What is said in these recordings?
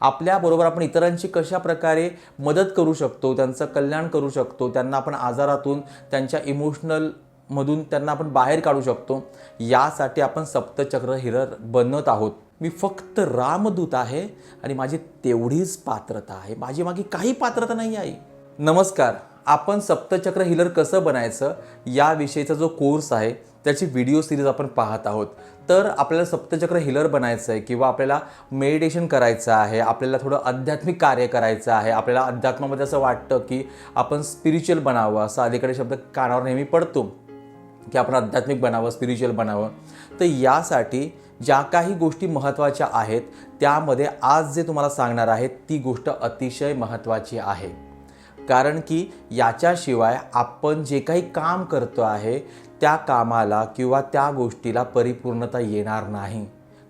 आपल्याबरोबर आपण इतरांची कशा प्रकारे मदत करू शकतो त्यांचं कल्याण करू शकतो त्यांना आपण आजारातून त्यांच्या इमोशनल मधून त्यांना आपण बाहेर काढू शकतो यासाठी आपण सप्तचक्र हिरर बनत आहोत. मी फक्त रामदूत आहे आणि माझी तेवढीच पात्रता आहे. माझी मागे काही पात्रता नाही आहे. नमस्कार. आपण सप्तचक्र हिलर कसं बनायचं? याविषयीचा जो कोर्स आहे त्याची व्हिडिओ सिरीज आपण पाहत आहोत. तर आपल्याला सप्तचक्र हिलर बनायचं आहे किंवा आपल्याला मेडिटेशन करायचं आहे आपल्याला थोडं आध्यात्मिक कार्य करायचं आहे आपल्याला अध्यात्मामध्ये असं वाटतं की आपण स्पिरिच्युअल बनावं असं अलीकडे शब्द कानावर नेहमी पडतो की आपण आध्यात्मिक बनावं स्पिरिच्युअल बनावं. तर यासाठी ज्या काही गोष्टी महत्त्वाच्या आहेत त्यामध्ये आज जे तुम्हाला सांगणार आहे ती गोष्ट अतिशय महत्त्वाची आहे. कारण की याच्याशिवाय आपण जे काही काम करतो आहे त्या कामाला किंवा त्या गोष्टीला परिपूर्णता येणार नाही.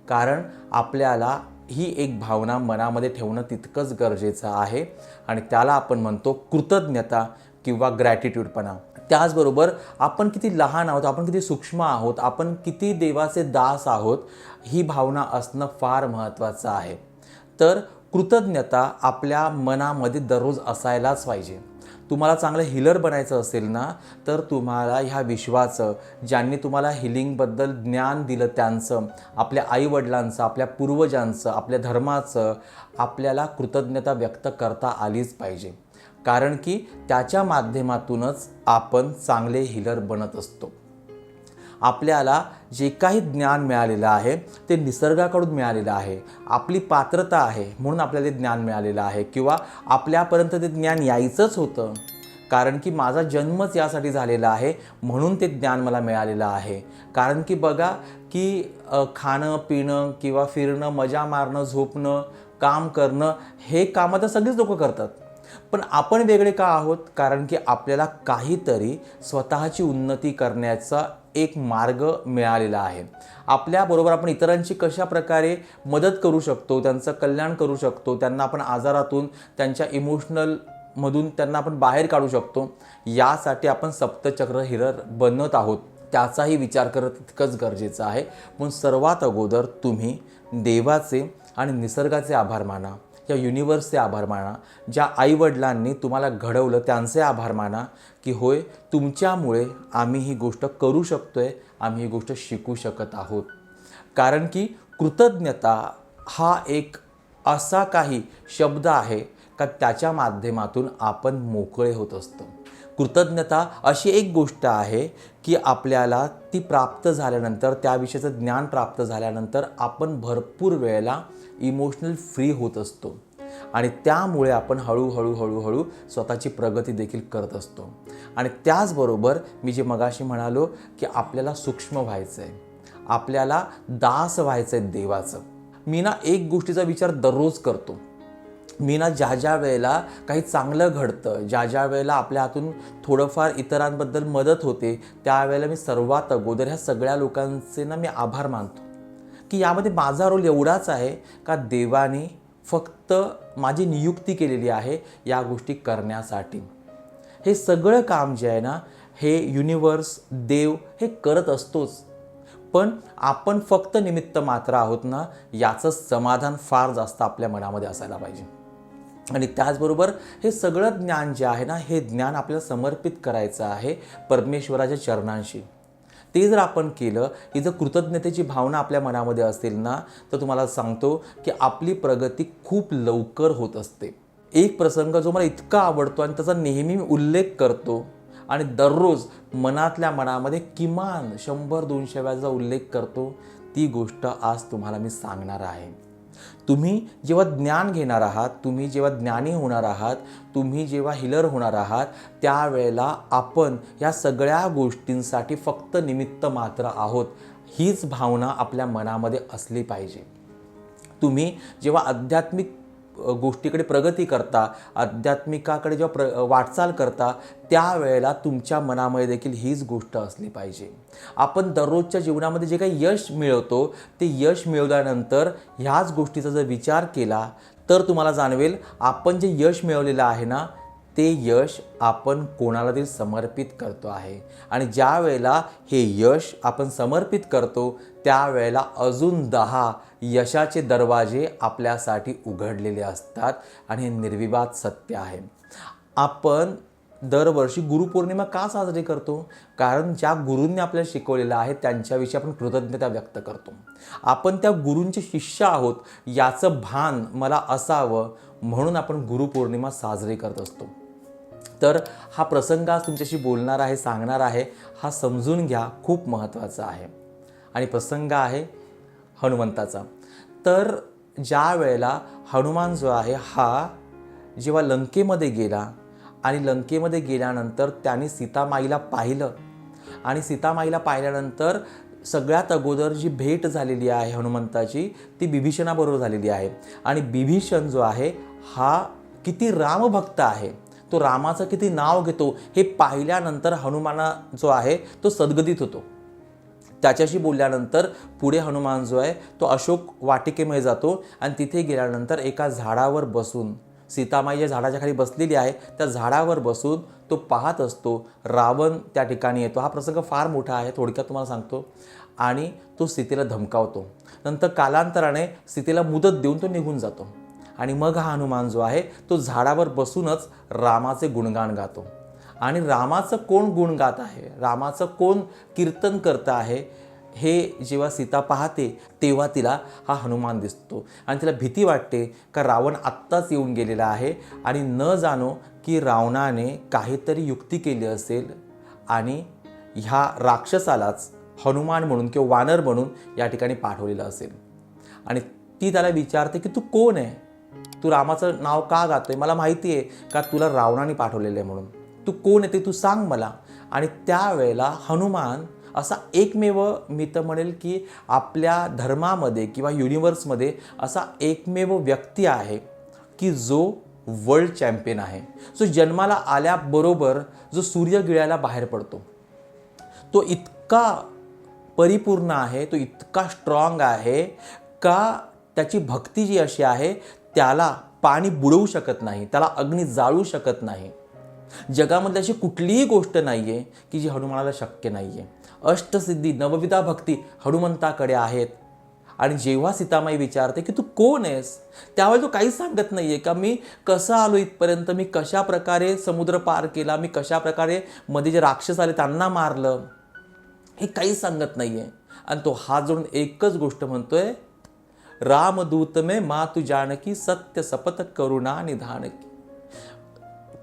कारण आपल्याला ही एक भावना मनामध्ये ठेवणं तितकंच गरजेचं आहे आणि त्याला आपण म्हणतो कृतज्ञता किंवा ग्रॅटिट्यूडपणा त्याचबरोबर आपण किती लहान आहोत आपण किती सूक्ष्म आहोत आपण किती देवाचे दास आहोत ही भावना असणं फार महत्त्वाचं आहे. तर कृतज्ञता आपल्या मनामध्ये दररोज असायलाच पाहिजे. तुम्हाला चांगलं हिलर बनायचं असेल ना तर तुम्हाला ह्या विश्वाचं ज्यांनी तुम्हाला हिलिंगबद्दल ज्ञान दिलं त्यांचं आपल्या आईवडिलांचं आपल्या पूर्वजांचं आपल्या धर्माचं आपल्याला कृतज्ञता व्यक्त करता आलीच पाहिजे. कारण की त्याच्या माध्यमातूनच आपण चांगले हिलर बनत असतो. आपल्याला जे काही ज्ञान मिळालेलं आहे ते निसर्गाकडून मिळालेलं आहे. आपली पात्रता आहे म्हणून आपल्याला ते ज्ञान मिळालेलं आहे किंवा आपल्यापर्यंत ते ज्ञान यायचंच होतं. कारण की माझा जन्मच यासाठी झालेला आहे म्हणून ते ज्ञान मला मिळालेलं आहे. कारण की बघा की खाणं पिणं किंवा फिरणं मजा मारणं झोपणं काम करणं हे कामं तर सगळीच लोकं करतात. पण आपण वेगळे का आहोत? कारण की आपल्याला काहीतरी स्वतःची उन्नती करण्याचा एक मार्ग मिळालेला आहे. आपल्याबरोबर आपण इतरांची कशा प्रकारे मदत करू शकतो त्यांचं कल्याण करू शकतो त्यांना आपण आजारातून त्यांच्या इमोशनल मधून त्यांना आपण बाहेर काढू शकतो यासाठी आपण सप्तचक्र हिरर बनत आहोत. त्याचाही विचार करत तितकंच गरजेचं आहे. म्हणून सर्वात अगोदर तुम्ही देवाचे आणि निसर्गाचे आभार माना. या युनिवर्सचे आभार माना. ज्या आईवडिलांनी तुम्हाला घडवलं त्यांचे आभार माना की होय तुमच्यामुळे आम्ही ही गोष्ट करू शकतो आहे आम्ही ही गोष्ट शिकू शकत आहोत. कारण की कृतज्ञता हा एक असा काही शब्द आहे का त्याच्या माध्यमातून आपण मोकळे होत असतो. कृतज्ञता अशी एक गोष्ट आहे की आपल्याला ती प्राप्त झाल्यानंतर त्याविषयीचं ज्ञान प्राप्त झाल्यानंतर आपण भरपूर वेळेला इमोशनल फ्री होत असतो. आणि त्यामुळे आपण हळूहळू हळूहळू स्वतःची प्रगती देखील करत असतो. आणि त्याचबरोबर मी जे मगाशी म्हणालो की आपल्याला सूक्ष्म व्हायचं आहे आपल्याला दास व्हायचं आहे देवाचं. मी ना एक गोष्टीचा विचार दररोज करतो. मी ना ज्या ज्या वेळेला काही चांगलं घडतं ज्या ज्या वेळेला आपल्या हातून थोडंफार इतरांबद्दल मदत होते त्यावेळेला मी सर्वात अगोदर ह्या सगळ्या लोकांचे ना मी आभार मानतो. की यामध्ये माझा रोल एवढाच आहे का देवाने फक्त माझी नियुक्ती केलेली आहे या गोष्टी करण्यासाठी. हे सगळं काम जे आहे ना हे युनिवर्स देव हे करत असतोच. पण आपण फक्त निमित्त मात्र आहोत ना याचं समाधान फार जास्त आपल्या मनामध्ये असायला पाहिजे. आणि त्याचबरोबर हे सगळं ज्ञान जे आहे ना हे ज्ञान आपल्याला समर्पित करायचं आहे परमेश्वराच्या चरणांशी. ते जर आपण केलं ही जर कृतज्ञतेची भावना आपल्या मनामध्ये असेल ना तर तुम्हाला सांगतो की आपली प्रगती खूप लवकर होत असते. एक प्रसंग जो मला इतका आवडतो आणि त्याचा नेहमी मी उल्लेख करतो आणि दररोज मनातल्या मनामध्ये किमान शंभर दोनशे वेळाचा उल्लेख करतो ती गोष्ट आज तुम्हाला मी सांगणार आहे. तुम्ही जेव्हा ज्ञान घेणार आहात तुम्ही जेव्हा ज्ञानी होणार आहात तुम्ही जेव्हा हिलर होणार आहात त्यावेळेला आपण या सगळ्या गोष्टींसाठी फक्त निमित्त मात्र आहोत. हीच भावना आपल्या मनामध्ये असली पाहिजे. तुम्ही जेव्हा आध्यात्मिक गोष्टीकडे प्रगती करता आध्यात्मिकाकडे जेव्हा प्र वाटचाल करता त्यावेळेला तुमच्या मनामध्ये देखील हीच गोष्ट असली पाहिजे. आपण दररोजच्या जीवनामध्ये जे काही यश मिळवतो ते यश मिळवल्यानंतर ह्याच गोष्टीचा जर विचार केला तर तुम्हाला जाणवेल आपण जे यश मिळवलेलं आहे ना ते यश आपण कोणाला तरी समर्पित करतो आहे. आणि ज्या वेळेला हे यश आपण समर्पित करतो त्यावेळेला अजून दहा यशाचे दरवाजे आपल्यासाठी उघडलेले असतात आणि हे निर्विवाद सत्य आहे. आपण दरवर्षी गुरुपौर्णिमा का साजरी करतो? कारण ज्या गुरूंनी आपल्याला शिकवलेलं आहे त्यांच्याविषयी आपण कृतज्ञता व्यक्त करतो. आपण त्या गुरूंचे शिष्य आहोत याचं भान मला असावं म्हणून आपण गुरुपौर्णिमा साजरी करत असतो. तर हा प्रसंग आज तुमच्याशी बोलणार आहे सांगणार आहे हा समजून घ्या खूप महत्त्वाचा आहे. आणि प्रसंग आहे हनुमंताचा. तर ज्या वेळेला हनुमान जो आहे हा जेव्हा लंकेमध्ये गेला आणि लंकेमध्ये गेल्यानंतर त्याने सीतामाईला पाहिलं आणि सीतामाईला पाहिल्यानंतर सगळ्यात अगोदर जी भेट झालेली आहे हनुमंताची ती बिभीषणाबरोबर झालेली आहे. आणि बिभीषण जो आहे हा किती रामभक्त आहे. तो रामाचं किती नाव घेतो हे पाहिल्यानंतर हनुमाना जो आहे तो सद्गदित होतो. त्याच्याशी बोलल्यानंतर पुढे हनुमान जो आहे तो अशोक वाटिकेमध्ये जातो आणि तिथे गेल्यानंतर एका झाडावर बसून सीतामाई ज्या झाडाच्या खाली बसलेली आहे त्या झाडावर बसून तो पाहत असतो रावण त्या ठिकाणी येतो. हा प्रसंग फार मोठा आहे थोडक्यात तुम्हाला सांगतो. आणि तो सीतेला धमकावतो. नंतर कालांतराने सीतेला मुदत देऊन तो निघून जातो. आणि मग हा हनुमान जो आहे तो झाडावर बसूनच रामाचे गुणगान गातो. आणि रामाचं कोण गुण गात आहे? रामाचं कोण कीर्तन करतं आहे? हे जेव्हा सीता पाहते तेव्हा तिला हा हनुमान दिसतो. आणि तिला भीती वाटते का रावण आत्ताच येऊन गेलेला आहे आणि न जाणो की रावणाने काहीतरी युक्ती केली असेल आणि ह्या राक्षसालाच हनुमान म्हणून किंवा वानर म्हणून या ठिकाणी पाठवलेलं असेल. आणि ती त्याला विचारते की तू कोण आहे? तू रामाचं नाव का गातोय? मला माहिती आहे का तुला रावणाने पाठवलेलं आहे म्हणून. तू कोण आहे ते तू सांग मला. आणि त्यावेळेला हनुमान असा एकमेव मी तर म्हणेल की आपल्या धर्मामध्ये किंवा युनिवर्समध्ये असा एकमेव व्यक्ती आहे की जो वर्ल्ड चॅम्पियन आहे. सो जन्माला आल्याबरोबर जो सूर्य गिळायला बाहेर पडतो. तो इतका परिपूर्ण आहे तो इतका स्ट्रॉंग आहे का त्याची भक्ती जी अशी आहे त्याला पाणी बुडवू शकत नाही त्याला अग्नी जाळू शकत नाही. जगामध्ये अशी कुठलीही गोष्ट नाही आहे की जी हनुमानाला शक्य नाही आहे अष्टसिद्धी नवविधा भक्ती हनुमंताकडे आहेत. आणि जेव्हा सीतामाई विचारते की तू कोण आहेस? त्यावेळी तू काहीच सांगत नाही आहे का मी कसं आलो इथपर्यंत? मी कशा प्रकारे समुद्र पार केला? मी कशा प्रकारे मध्ये जे राक्षस आले त्यांना मारलं? हे काहीच सांगत नाही आहे आणि तो हात जोडून एकच गोष्ट म्हणतोय रामदूत में मातू जानकी सत्य सपत करुणा निधानकी.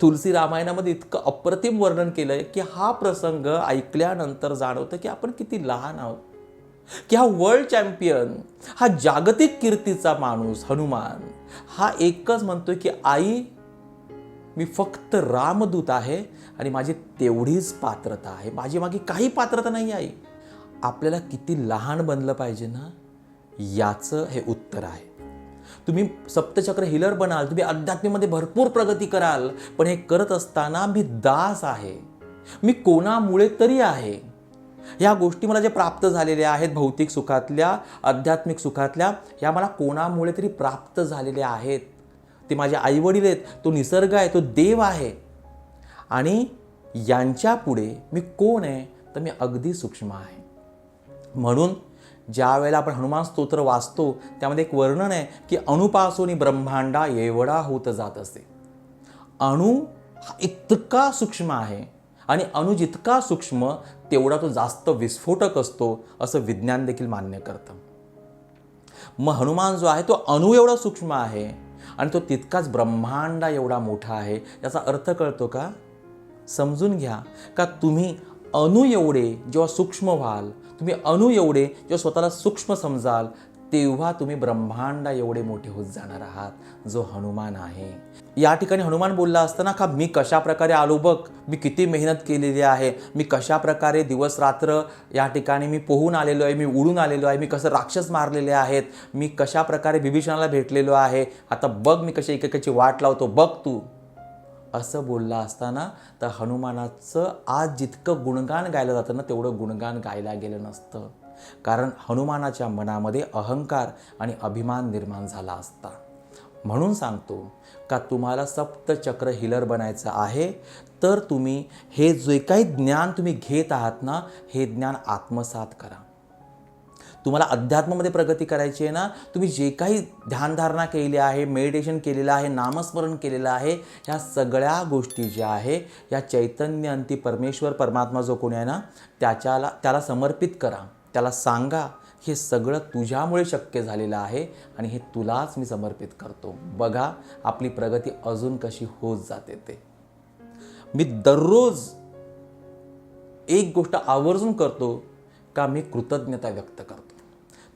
तुलसी रामायणामध्ये इतकं अप्रतिम वर्णन केलंय की हा प्रसंग ऐकल्यानंतर जाणवतं की आपण किती लहान आहोत. की हा वर्ल्ड चॅम्पियन हा जागतिक कीर्तीचा माणूस हनुमान हा एकच म्हणतोय की आई मी फक्त रामदूत आहे आणि माझी तेवढीच पात्रता आहे. माझी मागे काही पात्रता नाही आई आपल्याला किती लहान बनलं पाहिजे ना? याचं हे उत्तर आहे. तुम्ही सप्तचक्र हिलर बनाल तुम्ही अध्यात्मामध्ये भरपूर प्रगती कराल पण हे करत असताना मी दास आहे. मी कोणामुळे तरी आहे. ह्या गोष्टी मला जे प्राप्त झालेल्या आहेत भौतिक सुखातल्या आध्यात्मिक सुखातल्या ह्या मला कोणामुळे तरी प्राप्त झालेल्या आहेत. ते माझे आईवडील आहेत तो निसर्ग आहे तो देव आहे. आणि यांच्यापुढे मी कोण आहे? तर मी अगदी सूक्ष्म आहे. म्हणून ज्या वेळेला आपण हनुमान स्तोत्र वाचतो त्यामध्ये एक वर्णन आहे की अणुपासून ब्रह्मांडा एवढा होत जात असे. अणु हा इतका सूक्ष्म आहे आणि अणु जितका सूक्ष्म तेवढा तो जास्त विस्फोटक असतो असं विज्ञान देखील मान्य करतं. मग हनुमान जो आहे तो अणु एवढा सूक्ष्म आहे आणि तो तितकाच ब्रह्मांडा एवढा मोठा आहे याचा अर्थ कळतो का? समजून घ्या का तुम्ही अणु एवढे जेव्हा सूक्ष्म व्हाल तुम्ही अणु एवढे जेव्हा स्वतःला सूक्ष्म समजाल तेव्हा तुम्ही ब्रह्मांडा एवढे मोठे होत जाणार आहात जो हनुमान आहे. या ठिकाणी हनुमान बोलला असताना का मी कशा प्रकारे आलो बघ? मी किती मेहनत केलेली आहे. मी कशा प्रकारे दिवस रात्र या ठिकाणी मी पोहून आलेलो आहे मी उडून आलेलो आहे मी कसं राक्षस मारलेले आहेत मी कशा प्रकारे विभीषणाला भेटलेलो आहे. आता बघ मी कशी एकेकाची वाट लावतो बघ तू. असं बोलला असताना तर हनुमानाचं आज जितकं गुणगान गायलं जातं ना तेवढं गुणगान गायला गेलं नसतं. कारण हनुमानाच्या मनामध्ये अहंकार आणि अभिमान निर्माण झाला असता. म्हणून सांगतो का तुम्हाला सप्तचक्र हिलर बनायचं आहे तर तुम्ही हे जे काही ज्ञान तुम्ही घेत आहात ना हे ज्ञान आत्मसात करा. तुम्हाला अध्यात्मामध्ये प्रगती करायची आहे ना तुम्ही जे काही ध्यानधारणा केलेली आहे मेडिटेशन केलेलं आहे नामस्मरण केलेलं आहे ह्या सगळ्या गोष्टी ज्या आहे या चैतन्य अंती परमेश्वर परमात्मा जो कोणी आहे ना त्याच्याला त्याला समर्पित करा त्याला सांगा हे सगळं तुझ्यामुळे शक्य झालेलं आहे आणि हे तुलाच मी समर्पित करतो. बघा आपली प्रगती अजून कशी होत जाते ते. मी दररोज एक गोष्ट आवर्जून करतो का मी कृतज्ञता व्यक्त करतो?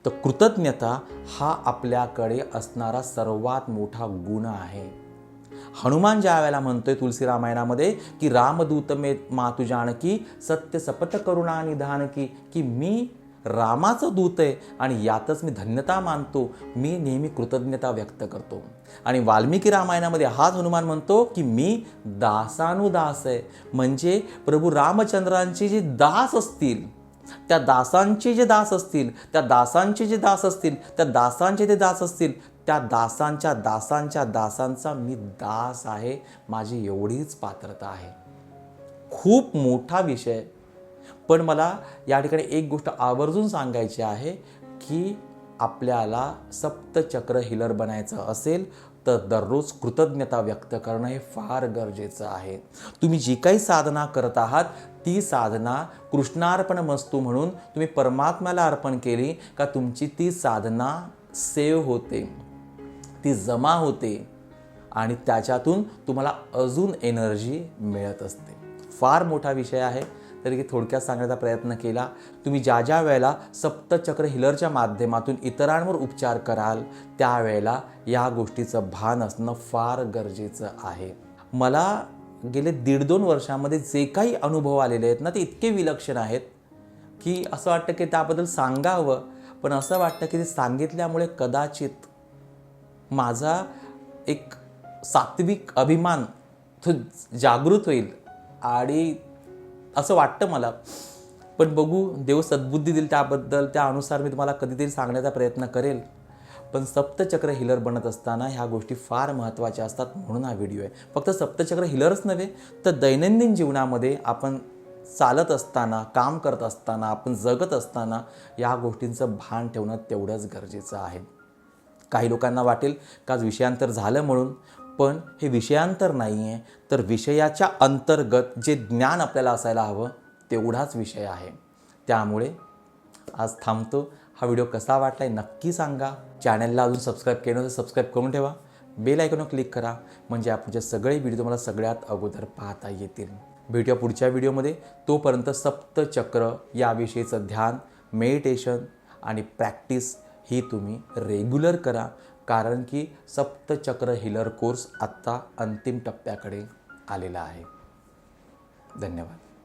तर कृतज्ञता हा आपल्याकडे असणारा सर्वात मोठा गुण आहे. हनुमान ज्या वेळेला म्हणतोय तुलसी रामायणामध्ये की रामदूत मे मातु जानकी सत्य सपत करुणा निधान की की मी रामाचं दूत आहे आणि यातच मी धन्यता मानतो मी नेहमी कृतज्ञता व्यक्त करतो. आणि वाल्मिकी रामायणामध्ये हाच हनुमान म्हणतो की मी दासानुदास आहे. म्हणजे प्रभू रामचंद्रांचे जे दास असतील त्या दासांचे जे दास असतील त्या दासांचे जे दास असतील त्या दासांचे ते दास असतील त्या दासांच्या दासांच्या दासांचा मी दास आहे माझी एवढीच पात्रता आहे. खूप मोठा विषय. पण मला या ठिकाणी एक गोष्ट आवर्जून सांगायची आहे की आपल्याला सप्तचक्र हिलर बनायचं असेल तर दररोज कृतज्ञता व्यक्त करणं हे फार गरजेचं आहे. तुम्ही जी काही साधना करत आहात ती साधना कृष्णार्पण मस्तू म्हणून तुम्ही परमात्म्याला अर्पण केली का तुमची ती साधना सेव्ह होते. ती जमा होते आणि त्याच्यातून तुम्हाला अजून एनर्जी मिळत असते. फार मोठा विषय आहे. तरी की थोडक्यात सांगण्याचा प्रयत्न केला. तुम्ही ज्या ज्या वेळेला सप्तचक्र हिलरच्या माध्यमातून इतरांवर उपचार कराल त्यावेळेला या गोष्टीचं भान असणं फार गरजेचं आहे. मला गेले दीड दोन वर्षामध्ये जे काही अनुभव आलेले आहेत ना ते इतके विलक्षण आहेत की असं वाटतं की त्याबद्दल सांगावं पण असं वाटतं की ते सांगितल्यामुळे कदाचित माझा एक सात्विक अभिमान तो जागृत होईल. आणि असं वाटतं मला. पण बघू देव सद्बुद्धी देईल त्याबद्दल त्यानुसार मी तुम्हाला कधीतरी सांगण्याचा प्रयत्न करेल. पण सप्तचक्र हिलर बनत असताना ह्या गोष्टी फार महत्त्वाच्या असतात म्हणून हा व्हिडिओ आहे. फक्त सप्तचक्र हिलरच नव्हे तर दैनंदिन जीवनामध्ये आपण चालत असताना काम करत असताना आपण जगत असताना या गोष्टींचं भान ठेवणं तेवढंच गरजेचं आहे. काही लोकांना वाटेल का आज विषयांतर झालं म्हणून पण हे विषयांतर नाही आहे तर विषयाच्या अंतर्गत जे ज्ञान आपल्याला असायला हवं तेवढाच विषय आहे. त्यामुळे आज थांबतो. हा व्हिडिओ कसा वाटला आहे नक्की सांगा. चॅनलला अजून सबस्क्राईब केलं तर सबस्क्राईब करून ठेवा. बेल आयकॉनवर क्लिक करा. म्हणजे आपणचे सगळे व्हिडिओ तुम्हाला सगळ्यात अगोदर पाहता येतील. भेटूया पुढच्या व्हिडिओमध्ये तोपर्यंत सप्तचक्र याविषयीचं ध्यान मेडिटेशन आणि प्रॅक्टिस ही तुम्ही रेग्युलर करा. कारण की सप्तचक्र हिलर कोर्स आत्ता अंतिम टप्प्याकडे आलेला आहे. धन्यवाद.